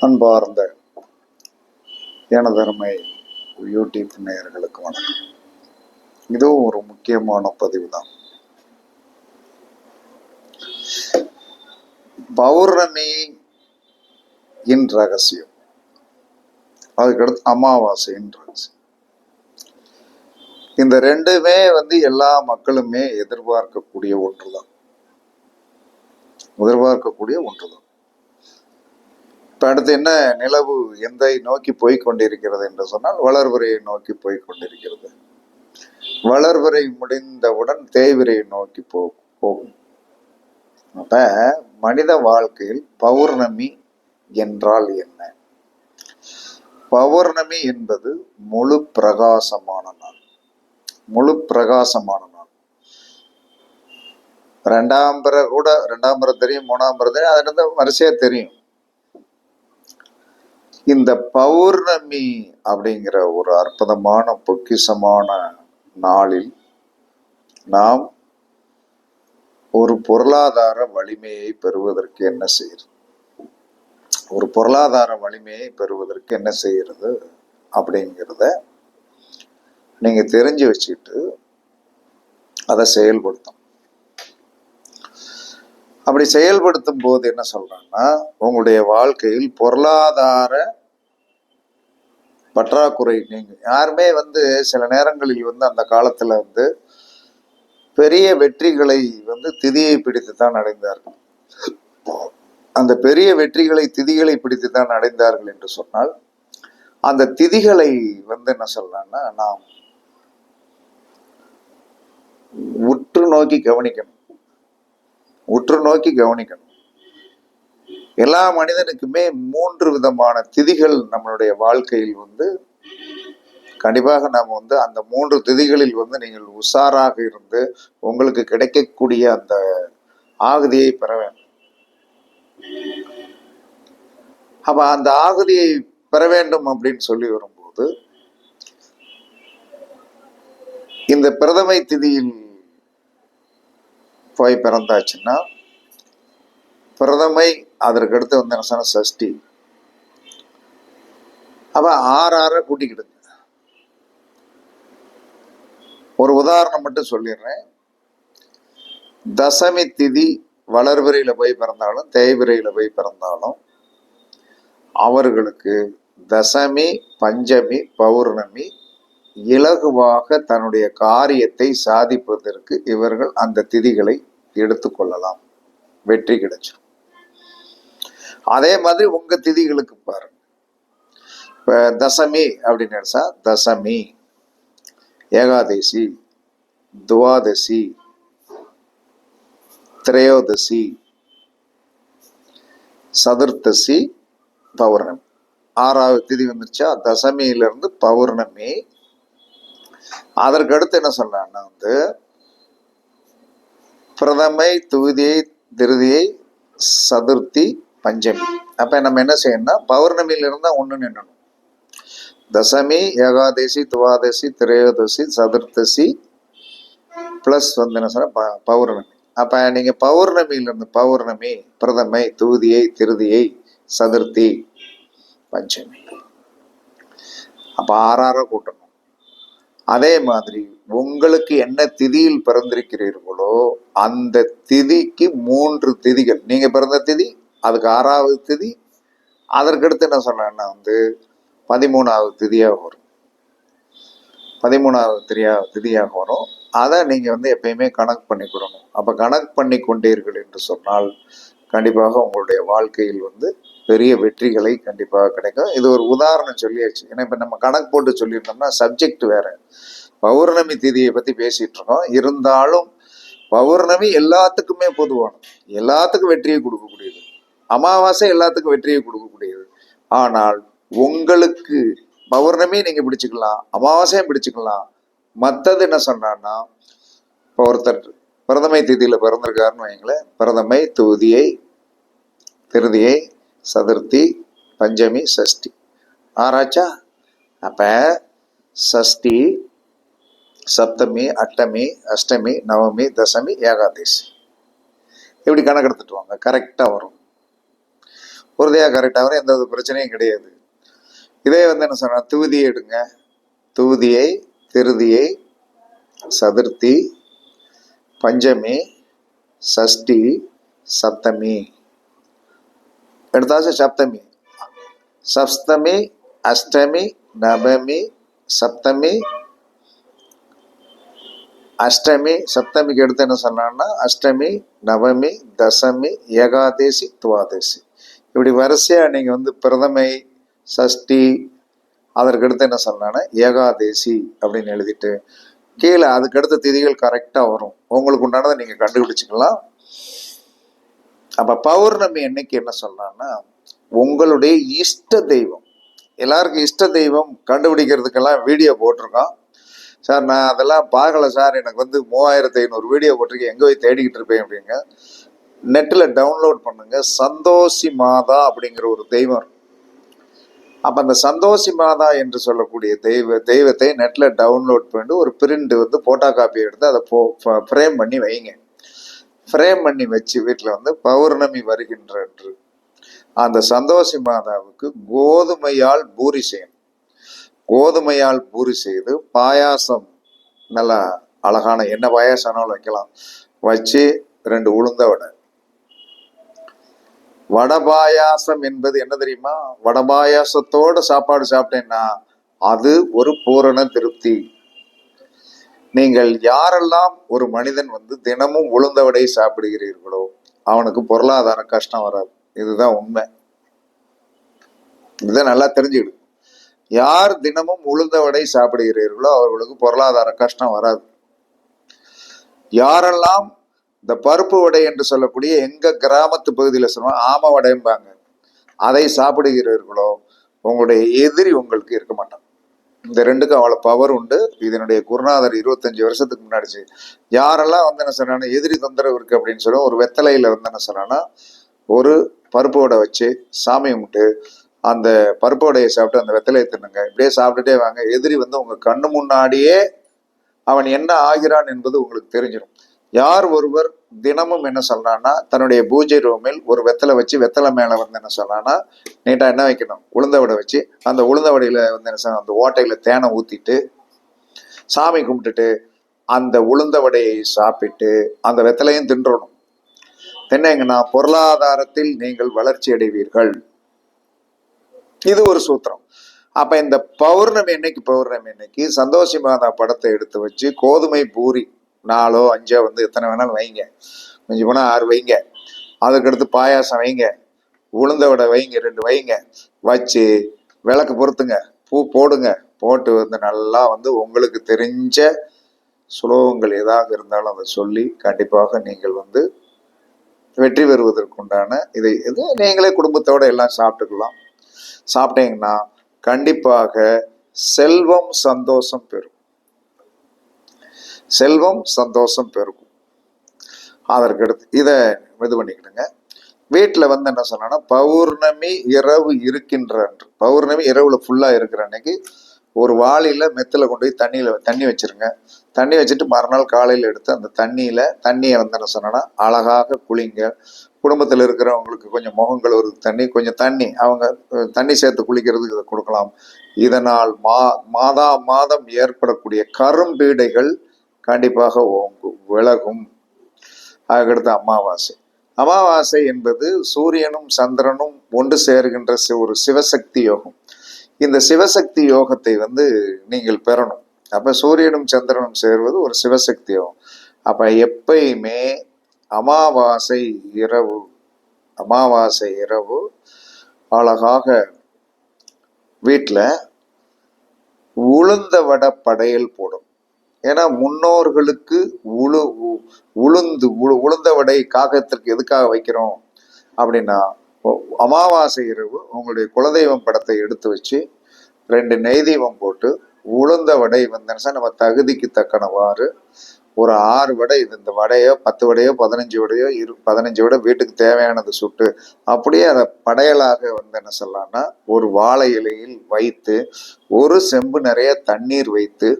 அன்பார்ந்த எனதருமை யூடியூப் நேயர்களுக்கு வணக்கம். இதுவும் ஒரு முக்கியமான பதிவு தான் பௌர்ணமி இன் ரகசியம். அதுக்கடுத்து அமாவாசையின் ரகசியம். இந்த ரெண்டுமே வந்து எல்லா மக்களுமே எதிர்பார்க்கக்கூடிய ஒன்றுதான். எதிர்பார்க்கக்கூடிய ஒன்றுதான். இப்போ அடுத்து என்ன நிலவு எந்தை நோக்கி போய் கொண்டிருக்கிறது என்று சொன்னால் வளர்வரையை நோக்கி போய் கொண்டிருக்கிறது. வளர்வரை முடிந்தவுடன் தேய்விரையை நோக்கி போ போகும். அப்ப மனித வாழ்க்கையில் பௌர்ணமி என்றால் என்ன? பௌர்ணமி என்பது முழு பிரகாசமான நாள். முழு பிரகாசமான நாள். ரெண்டாம் பிற கூட ரெண்டாம் பிற தெரியும் மூணாம் பிற தெரியும் அதுல இருந்து வரிசையா தெரியும். இந்த பௌர்ணமி அப்படிங்கிற ஒரு அற்புதமான பொக்கிஷமான நாளில் நாம் ஒரு பொருளாதார வலிமையை பெறுவதற்கு என்ன செய்யறது? ஒரு பொருளாதார வலிமையை பெறுவதற்கு என்ன செய்யறது அப்படிங்கிறத நீங்கள் தெரிஞ்சு வச்சுக்கிட்டு அதை செயல்படுத்தும் அப்படி செயல்படுத்தும் போது என்ன சொல்றாங்கன்னா உங்களுடைய வாழ்க்கையில் பொருளாதார பற்றாக்குறை நீங்க யாருமே வந்து சில நேரங்களில் வந்து அந்த காலத்துல வந்து பெரிய வெற்றிகளை வந்து திதியை பிடித்து தான் அடைந்தார்கள். அந்த பெரிய வெற்றிகளை திதிகளை பிடித்து தான் அடைந்தார்கள் என்று சொன்னால் அந்த திதிகளை வந்து என்ன சொல்றாங்கன்னா நாம் உற்று நோக்கி கவனிக்கணும். உற்று நோக்கி கவனிக்கணும். எல்லா மனிதனுக்குமே மூன்று விதமான திதிகள் நம்மளுடைய வாழ்க்கையில் வந்து கண்டிப்பாக நாம் வந்து அந்த மூன்று திதிகளில் வந்து நீங்கள் உஷாராக இருந்து உங்களுக்கு கிடைக்கக்கூடிய அந்த ஆகுதியை பெற வேண்டும். அப்ப அந்த ஆகுதியை பெற வேண்டும் அப்படின்னு சொல்லி வரும்போது இந்த பிரதமை திதியில் போய் பிறந்தாச்சுன்னா பிரதமை அதற்கு அடுத்து வந்து என்ன சொன்ன சஷ்டி. அப்ப ஆறு ஆற கூட்டிக்கிடுங்க. ஒரு உதாரணம் மட்டும் சொல்லிடுறேன். தசமி திதி வளர்பிறையில போய் பிறந்தாலும் தேய்பிறையில போய் பிறந்தாலும் அவர்களுக்கு தசமி பஞ்சமி பௌர்ணமி இலகுவாக தன்னுடைய காரியத்தை சாதிப்பதற்கு இவர்கள் அந்த திதிகளை எடுத்துக்கொள்ளலாம் வெற்றி கிடைச்சிடும் அதே மாதிரி உங்க திதிகளுக்கு பாருங்க. இப்ப தசமி அப்படின்னு நினைச்சா தசமி ஏகாதசி துவாதசி திரையோதசி சதுர்த்தசி பௌர்ணமி. ஆறாவது திதி வந்துருச்சா? தசமியிலிருந்து பௌர்ணமி அதற்கு அடுத்து என்ன சொல்றான்னா வந்து பிரதமை துதியை திருதியை சதுர்த்தி பஞ்சமி. அப்ப நம்ம என்ன செய்யணும்னா பௌர்ணமியில இருந்தா ஒண்ணு நின்னணும். தசமி ஏகாதசி துவாதசி திரையோதசி சதுர்த்தசி பிளஸ் வந்து என்ன சொன்னா ப- பௌர்ணமி. அப்ப நீங்க பௌர்ணமியில இருந்து பௌர்ணமி பிரதமை தூதியை திருதியை சதுர்த்தி பஞ்சமி. அப்ப ஆறார கூட்டணும். அதே மாதிரி உங்களுக்கு என்ன திதியில் பிறந்திருக்கிறீர்களோ அந்த திதிக்கு மூன்று திதிகள். நீங்க பிறந்த திதி அதுக்கு ஆறாவது திதி அதற்கடுத்து என்ன சொன்னேன்னா வந்து பதிமூணாவது திதியாக வரும். பதிமூணாவது திதியா திதியாக வரும். அதை நீங்க வந்து எப்பயுமே கணக்கு பண்ணிக்கிடணும் அப்ப கணக்கு பண்ணி கொண்டீர்கள் என்று சொன்னால் கண்டிப்பாக உங்களுடைய வாழ்க்கையில் வந்து பெரிய வெற்றிகளை கண்டிப்பாக கிடைக்கும். இது ஒரு உதாரணம் சொல்லியாச்சு. ஏன்னா இப்போ நம்ம கணக்கு போட்டு சொல்லியிருந்தோம்னா சப்ஜெக்ட் வேற. பௌர்ணமி திதியை பத்தி பேசிட்டு இருக்கோம். இருந்தாலும் பௌர்ணமி எல்லாத்துக்குமே பொதுவானது. எல்லாத்துக்கும் வெற்றியை கொடுக்கக்கூடியது. அமாவாசை எல்லாத்துக்கும் வெற்றியை கொடுக்கக்கூடியது. ஆனால் உங்களுக்கு பௌர்ணமி நீங்க பிடிச்சிக்கலாம். அமாவாசையும் பிடிச்சிக்கலாம். மற்றது என்ன சொன்னான்னா இப்போ ஒருத்தர் பிரதமை திதியில் பிறந்திருக்காருன்னு வைங்களேன் பிரதமை தொகுதியை திருதியை சதுர்த்தி பஞ்சமி சஷ்டி. ஆராய்ச்சா? அப்போ சஷ்டி சப்தமி அட்டமி அஷ்டமி நவமி தசமி ஏகாதசி. இப்படி கணக்கெடுத்துட்டு வாங்க கரெக்டாக வரும். உறுதியாக கரெக்டாக வரும். எந்த ஒரு பிரச்சனையும் கிடையாது. இதே வந்து என்ன சொன்னா தூதியை எடுங்க. தூதியை திருதியை சதுர்த்தி பஞ்சமி சஷ்டி சப்தமி. எடுத்தாச்சு சப்தமி. சப்தமி அஷ்டமி நவமி சப்தமி. அஷ்டமி சப்தமிக்கு எடுத்து என்ன சொன்னான்னா அஷ்டமி நவமி தசமி ஏகாதேசி துவாதேசி. இப்படி வரிசையாக நீங்கள் வந்து பிரதமை சஷ்டி அதற்கு அடுத்து என்ன சொன்னான்னா ஏகாதேசி அப்படின்னு எழுதிட்டு கீழே அதுக்கடுத்த திதிகள் கரெக்டாக வரும். உங்களுக்கு உண்டானதை நீங்கள் கண்டுபிடிச்சிக்கலாம். அப்போ பௌர்ணமி என்னைக்கு என்ன சொல்லலாம்னா உங்களுடைய இஷ்ட தெய்வம். எல்லாருக்கும் இஷ்ட தெய்வம் கண்டுபிடிக்கிறதுக்கெல்லாம் வீடியோ போட்டிருக்கோம். சார் நான் அதெல்லாம் பார்க்கல சார். எனக்கு வந்து மூவாயிரத்தி ஐநூறு வீடியோ போட்டிருக்கேன். எங்கே போய் தேடிக்கிட்டு இருப்பேன் அப்படிங்க. நெட்டில் டவுன்லோட் பண்ணுங்க. சந்தோஷி மாதா அப்படிங்கிற ஒரு தெய்வம் அப்போ அந்த சந்தோஷி மாதா என்று சொல்லக்கூடிய தெய்வ தெய்வத்தை நெட்டில் டவுன்லோட் பண்ணிட்டு ஒரு பிரிண்ட் வந்து போட்டோ காப்பி எடுத்து அதை போ ஃப்ரேம் பண்ணி வைங்க. ஃப்ரேம் பண்ணி வச்சு வீட்டில் வந்து பௌர்ணமி வருகின்றன்று. அந்த சந்தோஷி மாதாவுக்கு கோதுமையால் பூரி செய்யணும். கோதுமையால் பூரி செய்து பாயாசம் நல்லா அழகான என்ன பாயாசம்னாலும் வைக்கலாம். வச்சு ரெண்டு உளுந்த வடை. வடை பாயாசம் என்பது என்ன தெரியுமா? வட பாயாசத்தோட சாப்பாடு சாப்பிட்டேன்னா அது ஒரு பூரண திருப்தி. நீங்கள் யாரெல்லாம் ஒரு மனிதன் வந்து தினமும் உளுந்த வடை சாப்பிடுகிறீர்களோ அவனுக்கு பொருளாதார கஷ்டம் வராது. இதுதான் உண்மை. இதை நல்லா தெரிஞ்சுக்கிடு. யார் தினமும் உளுந்த வடை சாப்பிடுகிறீர்களோ அவர்களுக்கு பொருளாதார கஷ்டம் வராது. யாரெல்லாம் இந்த பருப்பு வடை என்று சொல்லக்கூடிய எங்க கிராமத்து பகுதியில் சொல்லுவாங்க ஆம வடைம்பாங்க அதை சாப்பிடுகிறீர்களோ உங்களுடைய எதிரி உங்களுக்கு இருக்க மாட்டான். இந்த ரெண்டுக்கும் அவ்வளோ பவர் உண்டு. இதனுடைய குருநாதர் இருபத்தஞ்சு வருஷத்துக்கு முன்னாடி யாரெல்லாம் வந்து என்ன சொன்னாங்கன்னா எதிரி தொந்தரவு இருக்கு அப்படின்னு சொல்லி ஒரு வெத்தலையில வந்து என்ன சொன்னான்னா ஒரு பருப்பு வடை வச்சு சாமி கும்பிட்டு அந்த பருப்பு சாப்பிட்டு அந்த வெத்தலையை தின்னுங்க. இப்படியே சாப்பிட்டுட்டே வாங்க. எதிரி வந்து உங்க கண்ணு முன்னாடியே அவன் என்ன ஆகிறான் என்பது உங்களுக்கு தெரிஞ்சிடும் யார் ஒருவர் தினமும் என்ன சொல்றான்னா தன்னுடைய பூஜை ரூமில் ஒரு வெத்தலை வச்சு வெத்தலை மேல வந்து என்ன சொல்றான்னா நீட்டா என்ன வைக்கணும்? உளுந்த வடை வச்சு அந்த உளுந்த வடையில வந்து என்ன சொல்றாங்க, அந்த ஓட்டையில தேனை ஊத்திட்டு சாமி கும்பிட்டுட்டு அந்த உளுந்த வடையை சாப்பிட்டு அந்த வெத்தலையும் தின்றணும். தின்னீங்கன்னா பொருளாதாரத்தில் நீங்கள் வளர்ச்சி அடைவீர்கள். இது ஒரு சூத்திரம். அப்ப இந்த பௌர்ணமி என்னைக்கு பௌர்ணமி என்னைக்கு சந்தோஷி மாதா படத்தை எடுத்து வச்சு கோதுமை பூரி நாலோ அஞ்சோ வந்து எத்தனை வேணாலும் வைங்க. கொஞ்சம் போனால் ஆறு வைங்க. அதுக்கடுத்து பாயாசம் வைங்க. உளுந்த வடை வைங்க ரெண்டு வைங்க. வச்சு விளக்கு பொறுத்துங்க. பூ போடுங்க. போட்டு வந்து நல்லா வந்து உங்களுக்கு தெரிஞ்ச சுலோகங்கள் எதாக இருந்தாலும் அதை சொல்லி கண்டிப்பாக நீங்கள் வந்து வெற்றி பெறுவதற்குண்டான இதை இது நீங்களே குடும்பத்தோடு எல்லாம் சாப்பிட்டுக்கலாம். சாப்பிட்டீங்கன்னா கண்டிப்பாக செல்வம் சந்தோஷம் பெறும். செல்வம் சந்தோஷம் பெருகும். அதற்கடுத்து இதை இது பண்ணிக்கிடுங்க. வீட்டில் வந்து என்ன சொன்னோன்னா பௌர்ணமி இரவு இருக்கின்ற அன்று பௌர்ணமி இரவுல ஃபுல்லாக இருக்கிற அன்னைக்கு ஒரு வாளியில் மெத்தில் கொண்டு போய் தண்ணியில் தண்ணி வச்சிருங்க. தண்ணி வச்சுட்டு மறுநாள் காலையில் எடுத்து அந்த தண்ணியில் தண்ணியை வந்து என்ன சொன்னோன்னா அழகாக குளிங்க. குடும்பத்தில் இருக்கிறவங்களுக்கு கொஞ்சம் முகங்கள் ஒரு தண்ணி கொஞ்சம் தண்ணி அவங்க தண்ணி சேர்த்து குளிக்கிறதுக்கு இதை கொடுக்கலாம். இதனால் மா மாதா மாதம் ஏற்படக்கூடிய கரும்பீடைகள் கண்டிப்பாக ஓங்கும் விலகும். அதுக்கடுத்து அமாவாசை. அமாவாசை என்பது சூரியனும் சந்திரனும் ஒன்று சேர்கின்ற சி- ஒரு சிவசக்தி யோகம். இந்த சிவசக்தி யோகத்தை வந்து நீங்கள் பெறணும். அப்ப சூரியனும் சந்திரனும் சேர்வது ஒரு சிவசக்தி யோகம். அப்ப எப்பயுமே அமாவாசை இரவு அமாவாசை இரவு அழகாக வீட்டில் உளுந்த வடை படையல் போடும். ஏன்னா முன்னோர்களுக்கு உழு உ- உளுந்து உழு உளுந்த வடை காகத்திற்கு எதுக்காக வைக்கிறோம்? அப்படின்னா அமாவாசை இரவு உங்களுடைய குலதெய்வம் படத்தை எடுத்து வச்சு ரெண்டு நெய் தெய்வம் போட்டு உளுந்த வடை வந்துன்னா நம்ம தகுதிக்கு தக்கனவாறு ஒரு ஆறு வடை இது இந்த வடையோ பத்து வடையோ பதினஞ்சு வடையோ இரு பதினஞ்சு வடை வீட்டுக்கு தேவையானது சுட்டு அப்படியே அதை படையலாக வந்து என்ன சொல்லலாம்னா ஒரு வாழை இலையில் வைத்து ஒரு செம்பு நிறைய தண்ணீர் வைத்து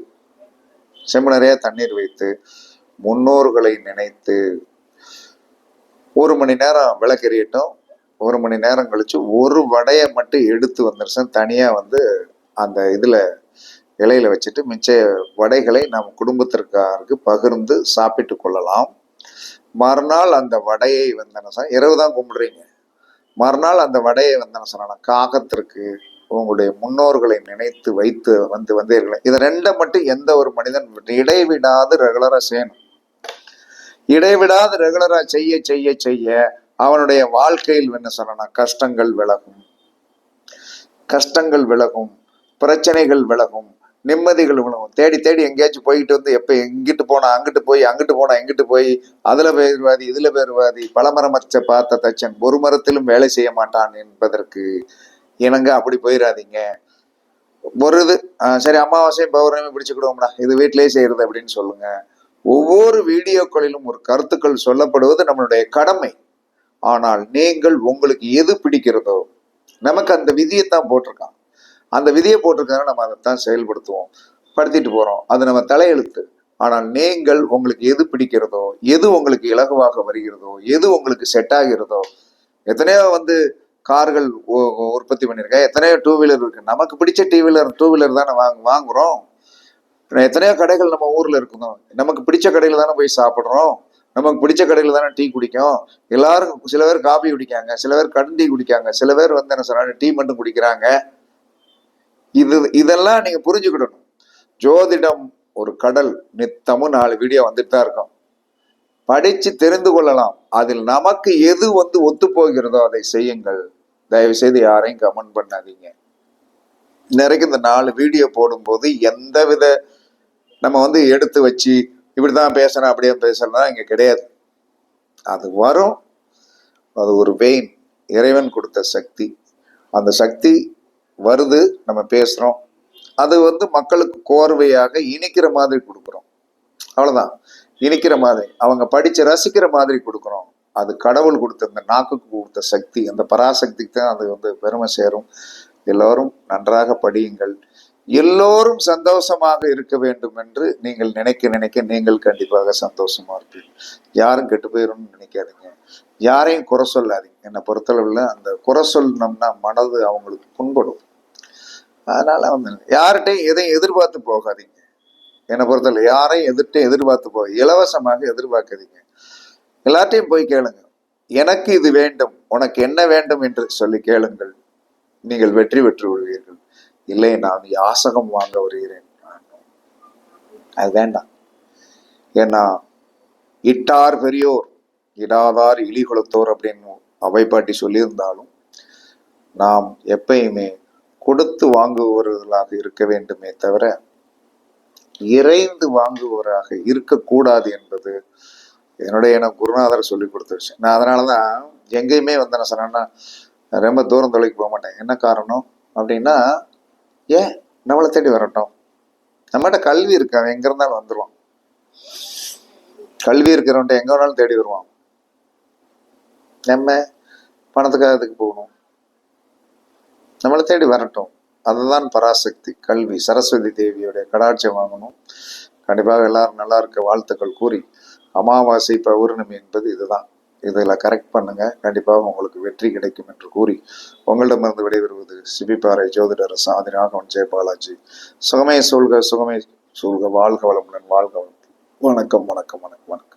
செம்பு நிறைய தண்ணீர் வைத்து முன்னோர்களை நினைத்து ஒரு மணி நேரம் விளக்கெறியட்டும் ஒரு மணி நேரம் கழிச்சு ஒரு வடையை மட்டும் எடுத்து வந்துருச்சேன் தனியாக வந்து அந்த இதில் இலையில வச்சுட்டு மிச்ச வடைகளை நம் குடும்பத்திற்காருக்கு பகிர்ந்து சாப்பிட்டு கொள்ளலாம். மறுநாள் அந்த வடையை வந்து என்ன இரவு தான் கும்பிடுறீங்க. மறுநாள் அந்த வடையை வந்து என்ன சொன்னா காகத்திற்கு உங்களுடைய முன்னோர்களை நினைத்து வைத்து வந்து வந்தீர்கள். இதை ரெண்டை மட்டும் எந்த ஒரு மனிதன் இடைவிடாது ரெகுலரா செய்யணும். இடைவிடாது ரெகுலரா செய்ய செய்ய செய்ய அவனுடைய வாழ்க்கையில் என்ன சொல்லணும்? கஷ்டங்கள் விலகும். கஷ்டங்கள் விலகும். பிரச்சனைகள் விலகும். நிம்மதிகள் விலகும். தேடி தேடி எங்கேயாச்சும் போயிட்டு வந்து எப்ப எங்கிட்டு போனா அங்கிட்டு போய் அங்கிட்டு போனா எங்கிட்டு போய் அதுல பேர்வாதி இதுல பேர்வாதி பலமரமற்ற பார்த்த தச்சன் ஒரு மரத்திலும் வேலை செய்ய மாட்டான் என்பதற்கு இணங்க அப்படி போயிடாதீங்க ஒரு இது சரி அமாவாசையும் பௌர்ணமி பிடிச்சுக்கிடுவோம்டா. இது வீட்டிலேயே செய்யறது அப்படின்னு சொல்லுங்க. ஒவ்வொரு வீடியோக்களிலும் ஒரு கருத்துக்கள் சொல்லப்படுவது நம்மளுடைய கடமை. ஆனால் நீங்கள் உங்களுக்கு எது பிடிக்கிறதோ நமக்கு அந்த விதியை தான் போட்டிருக்கான். அந்த விதியை போட்டிருக்காங்க நம்ம அதை தான் செயல்படுத்துவோம். படுத்திட்டு போகிறோம் அது நம்ம தலையெழுத்து. ஆனால் நீங்கள் உங்களுக்கு எது பிடிக்கிறதோ எது உங்களுக்கு இலகுவாக வருகிறதோ எது உங்களுக்கு செட் ஆகிறதோ எத்தனையோ வந்து கார்கள் உற்பத்தி பண்ணியிருக்கேன். எத்தனையோ டூ வீலர் இருக்கு. நமக்கு பிடிச்ச டூ வீலர் டூ வீலர் தானே வாங்க வாங்குறோம். எத்தனையோ கடைகள் நம்ம ஊர்ல இருக்கணும் நமக்கு பிடிச்ச கடையில தானே போய் சாப்பிட்றோம். நமக்கு பிடிச்ச கடையில தானே டீ குடிக்கும். எல்லாரும் சில பேர் காபி குடிக்காங்க சில பேர் கடன் டீ குடிக்காங்க சில பேர் வந்து என்ன சொல்றாங்க டீ மட்டும் குடிக்கிறாங்க. இது இதெல்லாம் நீங்க புரிஞ்சுக்கிடணும். ஜோதிடம் ஒரு கடல். நித்தமும் நாலு வீடியோ வந்துட்டு தான் இருக்கும். படித்து தெரிந்து கொள்ளலாம். அதில் நமக்கு எது வந்து ஒத்து போகிறதோ அதை செய்யுங்கள். தயவு செய்து யாரையும் கமெண்ட் பண்ணாதீங்க. இன்றைக்கு இந்த நாலு வீடியோ போடும்போது எந்த வித நம்ம வந்து எடுத்து வச்சு இப்படி தான் பேசணும் அப்படியே பேசலாம் இங்கே கிடையாது. அது வரும். அது ஒரு வெயின் இறைவன் கொடுத்த சக்தி. அந்த சக்தி வருது. நம்ம பேசுகிறோம் அது வந்து மக்களுக்கு கோர்வையாக இனிக்கிற மாதிரி கொடுக்குறோம். அவ்வளவுதான். இனிக்கிற மாதிரி அவங்க படிச்சு ரசிக்கிற மாதிரி கொடுக்குறோம் அது கடவுள் கொடுத்த அந்த நாக்குக்கு கொடுத்த சக்தி அந்த பராசக்திக்கு தான் அது வந்து பெருமை சேரும். எல்லோரும் நன்றாக படியுங்கள். எல்லோரும் சந்தோஷமாக இருக்க வேண்டும் என்று நீங்கள் நினைக்க நினைக்க நீங்கள் கண்டிப்பாக சந்தோஷமா இருப்பீங்க யாரும் கெட்டு போயிடும்னு நினைக்காதீங்க. யாரையும் குறை சொல்லாதீங்க. என்னை பொறுத்தளவில் அந்த குறை சொல்லணும்னா மனது அவங்களுக்கு புண்படும். அதனால வந்து யார்கிட்டையும் எதையும் எதிர்பார்த்து போகாதீங்க. என்னை பொறுத்தவரை யாரையும் எதிர்த்து எதிர்பார்த்து போக இலவசமாக எதிர்பார்க்காதீங்க. எல்லாத்தையும் போய் கேளுங்க. எனக்கு இது வேண்டும் உனக்கு என்ன வேண்டும் என்று சொல்லி கேளுங்கள். நீங்கள் வெற்றி பெற்று விடுவீர்கள் இல்லை நான் யாசகம் வாங்க வருகிறேன். அது வேண்டாம். ஏன்னா இட்டார் பெரியோர் இடாதார் இழி குலத்தோர் அப்படின்னு அவை பாட்டி சொல்லியிருந்தாலும் நாம் எப்பயுமே கொடுத்து வாங்குபவர்களாக இருக்க வேண்டுமே தவிர இறைந்து வாங்குபவராக இருக்கக்கூடாது என்பது என்னுடைய எனக்கு குருநாதர் சொல்லி கொடுத்துருச்சு. நான் அதனால தான் எங்கேயுமே வந்து என்ன சொன்னேன்னா ரொம்ப தூரம் தொலைக்கு போக மாட்டேன். என்ன காரணம் அப்படின்னா ஏன் நம்மளை தேடி வரட்டும்? நம்மகிட்ட கல்வி இருக்கு. அவன் எங்க இருந்தாலும் வந்துருவான். கல்வி இருக்கிறவன்ட்ட எங்க வேணாலும் தேடி வருவான். நம்ம பணத்துக்காக அதுக்கு போகணும்? நம்மளை தேடி வரட்டும். அதுதான் பராசக்தி கல்வி. சரஸ்வதி தேவியுடைய கடாட்சியம் வாங்கணும். கண்டிப்பாக எல்லாரும் நல்லா இருக்க வாழ்த்துக்கள் கூறி அமாவாசை பௌர்ணமி என்பது இதுதான். இதில் கரெக்ட் பண்ணுங்க. கண்டிப்பாக உங்களுக்கு வெற்றி கிடைக்கும் என்று கூறி உங்களிடமிருந்து விடைபெறுவது சிபிபாறை ஜோதிடர் சாதி ராகவன் ஜெயபாலாஜி சுகமே சூழ்க சுகமே சூழ்க. வாழ்க வளமுடன் வாழ்க வளம் வணக்கம் வணக்கம் வணக்கம் வணக்கம்.